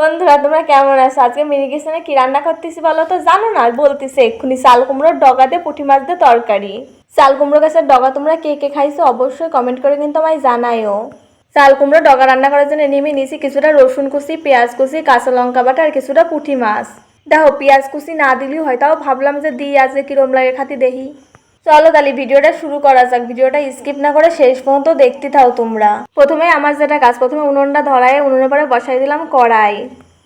বন্ধুরা, তোমরা কেমন আছো? আজকে মিনি কিচেনে কি রান্না করতেছি বলো তো? জানো না বলতেছে এক্ষুনি চাল কুমড়োর ডগা দিয়ে পুঁটি মাছ দিয়ে তরকারি। চাল কুমড়ো গাছের ডগা তোমরা কে কে খাইছো অবশ্যই কমেন্ট করে কিন্তু আমায় জানাইও চাল কুমড়ো ডগা রান্না করার জন্য নেমে নিয়েছি কিছুটা রসুন কুচি, পেঁয়াজ কুচি, কাঁচা লঙ্কা বাটা আর কিছুটা পুঁটি মাছ। দেখো, পেঁয়াজ কুচি না দিলেও হয়, তাও ভাবলাম যে দিই আজকে, কিরম লাগে খাতি দেখি। চলো তাহলে ভিডিওটা শুরু করা যাক। ভিডিওটা স্কিপ না করে শেষ পর্যন্ত দেখতে থাও তোমরা। প্রথমে আমার যেটা কাজ, প্রথমে উনুনটা ধরায় উনুনের পরে বসাই দিলাম কড়াই।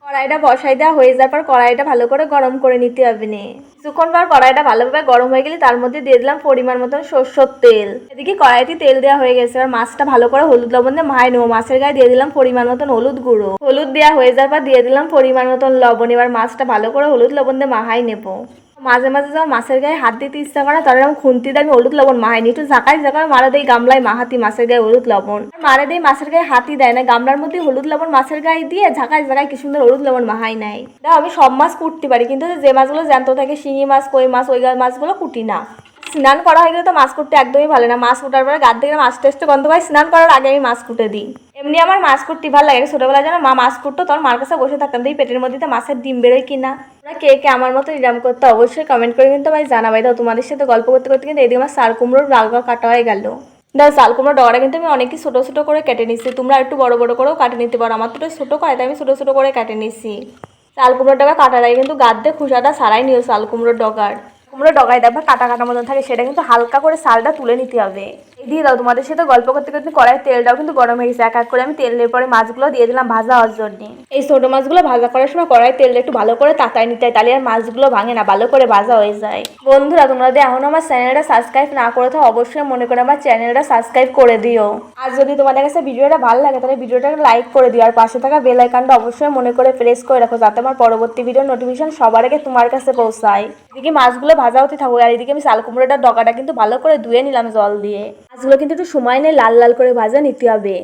কড়াইটা বসাই দেওয়া হয়ে যাওয়ার পর কড়াইটা ভালো করে গরম করে নিতে হবে নে। কিছুক্ষণ পর কড়াইটা ভালোভাবে গরম হয়ে গেলে তার মধ্যে দিয়ে দিলাম পরিমাণ মতন সর্ষের তেল। এদিকে কড়াইতে তেল দেওয়া হয়ে গেছে। এবার মাছটা ভালো করে হলুদ লবণ দিয়ে মায় নেব। মাছের গায়ে দিয়ে দিলাম পরিমাণ মতন হলুদ গুঁড়ো। হলুদ দেওয়া হয়ে যাওয়ার পর দিয়ে দিলাম পরিমাণ মতন লবণ। এবার মাছটা ভালো করে হলুদ লবণ দিয়ে মাহাই নেব। মাঝে মাঝে যখন মাছের গায়ে হাত দিতে ইচ্ছা করে তাহলে খুন্তি দিয়ে, আমি হলুদ লবণ মাহাইনি একটু ঝাঁকাই ঝাঁকাই মারা দেই গামলায় মাহাতি মাছের গায়ে হলুদ লবণ। মারা দেই মাছের গায়ে হাতি দেয় না, গামলার মধ্যে হলুদ লবণ মাছের গায়ে দিয়ে ঝাঁকায় ঝাঁকাই কি সুন্দর হলুদ লবণ মাহাই নাই। আমি সব মাছ কুটতে পারি, কিন্তু যে মাছগুলো জ্যান্ত থাকে, শিঙি মাছ, কই মাছ, ওই মাছগুলো কুটি না। স্নান করা হয়ে গেলে তো মাছ কুটতে একদমই ভালো না। মাছ কুটার পরে গাদ থেকে মাছ টেস্টে গন্ধ পাই স্নান করার আগে আমি মাছ কুটে দিই। এমনি আমার মাছ কুটতে ভালো লাগে। ছোটবেলায় যেন মা মাছ কুটতো, তখন মার কাছে বসে থাকতাম দিয়ে পেটের মধ্যে তো মাছের ডিম বেরোয় কিনা তোমরা কে কে আমার মতো নিরাম করতে অবশ্যই কমেন্ট করে কিন্তু ভাই জানাবাই দাও, তোমাদের সাথে গল্প করতে করতে কিন্তু এদিকে আমার সার কুমড়োর রাগা কাটা হয়ে গেল। দাও চাল কুমড়োর ডগা কিন্তু আমি অনেকই ছোটো ছোটো করে কেটে নিচ্ছি তোমরা একটু বড় বড় করেও কাটে নিতে পারো। আমার তো ছোটো করে তাই আমি ছোটো ছোটো করে কেটে নিচ্ছি চাল কুমড়োর ডগা কাটার আগে কিন্তু গাদ্দে খুসাটা সারাই নিও চাল কুমড়োর ডগার। কুমড়ো ডগায় দেখবা কাটা কাটা মতন থাকে, সেটা কিন্তু হালকা করে সালটা তুলে নিতে হবে। দিয়ে দাও, তোমাদের সাথে গল্প করতে করতে কড়াই তেলটাও কিন্তু গরম হয়ে গেছে। এক এক করে আমি তেলের পরে মাছগুলো দিয়ে দিলাম ভাজা হওয়ার জন্য। এই ছোটো মাছগুলো ভাজা করার সময় কড়াই তেলটা একটু ভালো করে তাতায় নিতে হয়, তাহলে আর মাছগুলো ভাঙে না, ভালো করে ভাজা হয়ে যায়। বন্ধুরা, তোমরা যদি এখন আমার চ্যানেলটা সাবস্ক্রাইব না করে থাকো, অবশ্যই মনে করে আমার চ্যানেলটা সাবস্ক্রাইব করে দিও। আর যদি তোমাদের কাছে ভিডিওটা ভালো লাগে, তাহলে ভিডিওটা লাইক করে দিও, আর পাশে থাকা বেল আইকনটা অবশ্যই মনে করে প্রেস করে রাখো, যাতে আমার পরবর্তী ভিডিওর নোটিফিকেশন সবার আগে তোমার কাছে পৌঁছায়। এদিকে মাছগুলো ভাজা হতে থাকো আর এদিকে আমি চাল কুমড়োটার ডগাটা কিন্তু ভালো করে ধুয়ে নিলাম জল দিয়ে। মাছগুলো কিন্তু একটু সময় নিয়ে লাল লাল করে ভাজা নিতে হবে।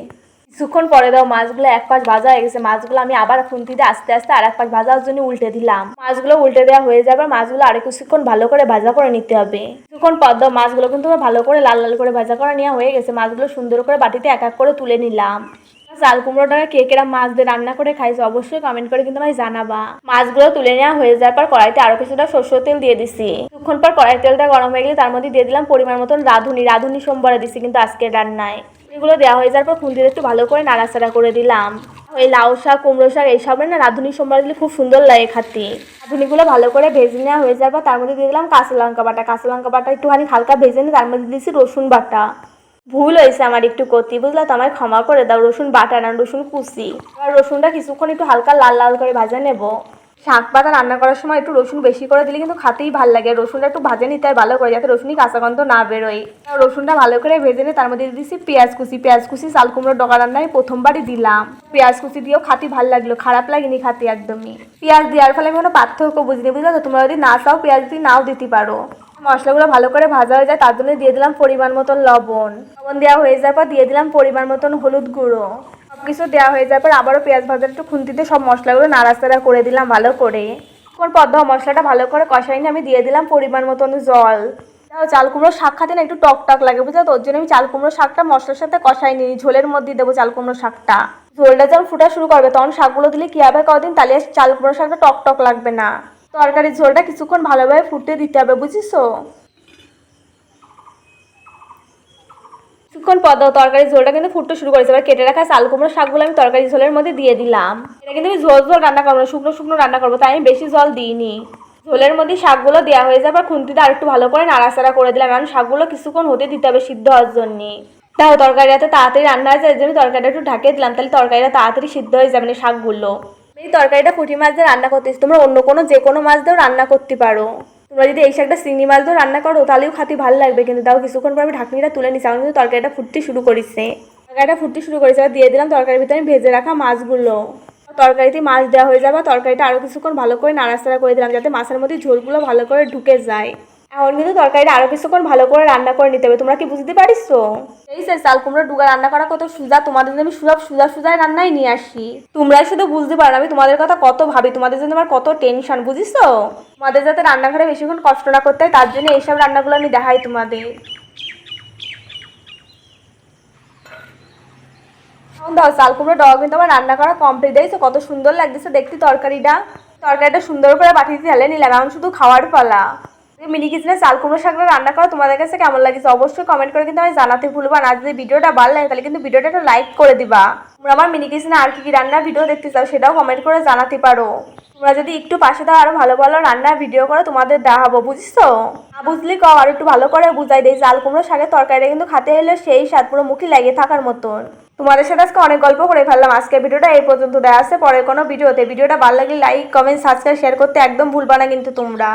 কিছুক্ষণ পরে দাও মাছগুলো এক পাশ ভাজা হয়ে গেছে। মাছগুলো আমি আবার খুন্তি দিয়ে আস্তে আস্তে আর এক পাশ ভাজার জন্য উল্টে দিলাম। মাছগুলো উল্টে দেওয়া হয়ে যাবে আর মাছগুলো আরেক কিছুক্ষণ ভালো করে ভাজা করে নিতে হবে। কিছুক্ষণ পর দাও মাছগুলো কিন্তু ভালো করে লাল লাল করে ভাজা করা নেওয়া হয়ে গেছে। মাছগুলো সুন্দর করে বাটিতে এক এক করে তুলে নিলাম। চাল কুমড়োটাকে কে কেরা মাছ দিয়ে রান্না করে খাইছে, অবশ্যই কমেন্ট করে কিন্তু আমায় জানাবা। মাছগুলো তুলে নেওয়া হয়ে যাওয়ার পর কড়াইতে আরও কিছুটা সর্ষের তেল দিয়ে দিছি। কিছুক্ষণ পর কড়াই তেলটা গরম হয়ে গেলে তার মধ্যে দিয়ে দিলাম পরিমাণ মতন রাঁধুনি। রাঁধুনি সোমবারে দিছি কিন্তু আজকের রান্নায় এগুলো দেওয়া হয়ে যাওয়ার পর খুন্তিতে একটু ভালো করে নাড়াচাড়া করে দিলাম। ওই লাউ শাক, কুমড়ো শাক এইসবের না রাঁধুনি সোমবার দিলে খুব সুন্দর লাগে খাতে। রাঁধুনিগুলো ভালো করে ভেজে নেওয়া হয়ে যাওয়ার পর তার মধ্যে দিয়ে দিলাম কাঁচা লঙ্কা বাটা। কাঁচা লঙ্কা বাটা একটুখানি হালকা ভেজে নিয়ে তার মধ্যে দিয়েছি রসুন বাটা। ভুল হয়েছে আমার একটু করতে বুঝলা তো? আমায় ক্ষমা করে দাও, রসুন বাটা না, রসুন কুচি। আর রসুনটা কিছুক্ষণ একটু হালকা লাল লাল করে ভাজা নেব। শাক পাতা রান্না করার সময় একটু রসুন বেশি করে দিলে কিন্তু খাতেই ভালো লাগে। রসুনটা একটু ভাজে নিতে হয় ভালো করে, যাতে রসুনই কাঁচা গন্ধ না বেরোয়। রসুনটা ভালো করে ভেজে নিয়ে তার মধ্যে দিয়ে দিচ্ছি পেঁয়াজ কুচি। পেঁয়াজ কুচি, চাল কুমড়োর ডগা রান্নায় প্রথমবারই দিলাম। পেঁয়াজ কুচি দিয়েও খাতি ভালো লাগল, খারাপ লাগেনি খাতি একদমই। পেঁয়াজ দেওয়ার ফলে আমি কোনো পার্থক্য বুঝিনি, বুঝলে তো? তোমরা যদি না চাও পেঁয়াজ দিয়ে নাও দিতে পারো। মশলাগুলো ভালো করে ভাজা হয়ে যায়, তার জন্য দিয়ে দিলাম পরিমাণ মতন লবণ। লবণ দেওয়া হয়ে যাওয়ার পর দিয়ে দিলাম পরিমাণ মতন হলুদ গুঁড়ো। সব কিছু দেওয়া হয়ে যাওয়ার পর আবারও পেঁয়াজ ভাজার একটু খুন্তিতে সব মশলাগুলো নাড়াচাড়া করে দিলাম ভালো করে। তারপর পদ্ম মশলাটা ভালো করে কষাই নিয়ে আমি দিয়ে দিলাম পরিমাণ মতন জল। তাও চাল কুমড়ো শাক খাতে না একটু টক টক লাগে, বুঝলো ওর জন্য আমি চাল কুমড়ো শাকটা মশলার সাথে কষাই নিই ঝোলের মধ্যে দেবো চাল কুমড়ো শাকটা। ঝোলটা যখন ফুটা শুরু করবে, তখন শাকগুলো দিলে কী হবে কদিন? তাহলে চাল কুমড়ো শাকটা টক টক লাগবে না। তরকারির ঝোলটা কিছুক্ষণ ভালোভাবে ফুটতে দিতে হবে, বুঝিছো? কিছুক্ষণ পর তরকারি ঝোলটা কিন্তু ফুটতে শুরু করেছে। এবার কেটে রাখা চাল কুমড়ো শাকগুলো আমি তরকারি ঝোলের মধ্যে দিয়ে দিলাম। এটা কিন্তু আমি ঝোল ঝোল রান্না করব শুকনো শুকনো রান্না করব, তাই আমি বেশি জল দিইনি। ঝোলের মধ্যে শাকগুলো দেওয়া হয়ে যাবে আর খুন্তিতে আরেকটু ভালো করে নাড়াচাড়া করে দিলাম, কারণ শাকগুলো কিছুক্ষণ হতে দিতে হবে সিদ্ধ হওয়ার জন্যে। তাও তরকারিটা তাড়াতাড়ি রান্না হয়ে যায় এর তরকারিটা একটু ঢাকে দিলাম, তাহলে তরকারিটা তাড়াতাড়ি সিদ্ধ হয়ে যাবে না শাকগুলো। এই তরকারিটা পুঁটি মাছ দিয়ে রান্না করতেছি তোমরা অন্য কোনো, যে কোনো মাছ দিয়েও রান্না করতে পারো। তোমরা যদি এই শাকটা চিংড়ি মাছ দিয়েও রান্না করো, তাহলেও খাতে ভালো লাগবে। কিন্তু তাও কিছুক্ষণ পর আমি ঢাকনিটা তুলে আমার কিন্তু তরকারিটা ফুটতে শুরু করেছে। তরকারিটা ফুটতে শুরু করেছে, এবার দিয়ে দিলাম তরকারির ভিতরে ভেজে রাখা মাছগুলো। তরকারিতে মাছ দেওয়া হয়ে যাবে আর তরকারিটা আরও কিছুক্ষণ ভালো করে নাড়াচাড়া করে দিলাম, যাতে মাছের মধ্যে ঝোলগুলো ভালো করে ঢুকে যায়। এখন কিন্তু তরকারিটা আরও কিছুক্ষণ ভালো করে রান্না করে নিতে হবে। তোমরা কি বুঝতে পারিস এই সে চাল কুমড়ো ডুগা রান্না করা কত সুজা তোমাদের জন্য আমি সুজা সুজা সুজায় রান্নাই নিয়ে আসি। তোমরাই শুধু বুঝতে পারো আমি তোমাদের কথা কত ভাবি তোমাদের জন্য আমার কত টেনশন বুঝিছো? তোমাদের যাতে রান্নাঘরে বেশিক্ষণ কষ্ট না করতে হয় তার জন্য এইসব রান্নাগুলো আমি দেখাই তোমাদের। এখন দাও চাল কুমড়ো ডগা কিন্তু আমার রান্না করা কমপ্লিট হয়েছে কত সুন্দর লাগতেছে দেখতে তরকারিটা। তরকারিটা সুন্দর করে বাটিতে ঢেলে নিলাম এখন শুধু খাওয়ার পালা। মিনি কিচেনে চাল, কুমড়ো শাকটা রান্না করা। তোমাদের কাছে কেমন লাগছে অবশ্যই কমেন্ট করে কিন্তু আমি জানাতে ভুলবা আর যদি ভিডিওটা ভালো লাগে, তাহলে কিন্তু ভিডিওটা একটু লাইক করে দিবা। তোমরা আমার মিনি কিচেনে আর কি কি রান্নার ভিডিও দেখতে চাও, সেটাও কমেন্ট করে জানাতে পারো। তোমরা যদি একটু পাশে দাও, আরও ভালো ভালো রান্নার ভিডিও করে, তোমাদের হব বুঝছ? না বুঝলি কও, আর একটু ভালো করে বুঝাই দেই। চাল, কুমড়ো শাকের তরকারিটা কিন্তু খাতে হলে সেই স্বাদ পুরো মুখে লেগে থাকার মতন। তোমাদের সাথে আজকে অনেক গল্প করে ফেললাম। আজকে ভিডিওটা এই পর্যন্ত দেওয়া আছে। পরে কোনো ভিডিওতে। ভিডিওটা ভালো লাগলে লাইক কমেন্ট সাবস্ক্রাইব শেয়ার করতে একদম ভুলবা না কিন্তু তোমরা।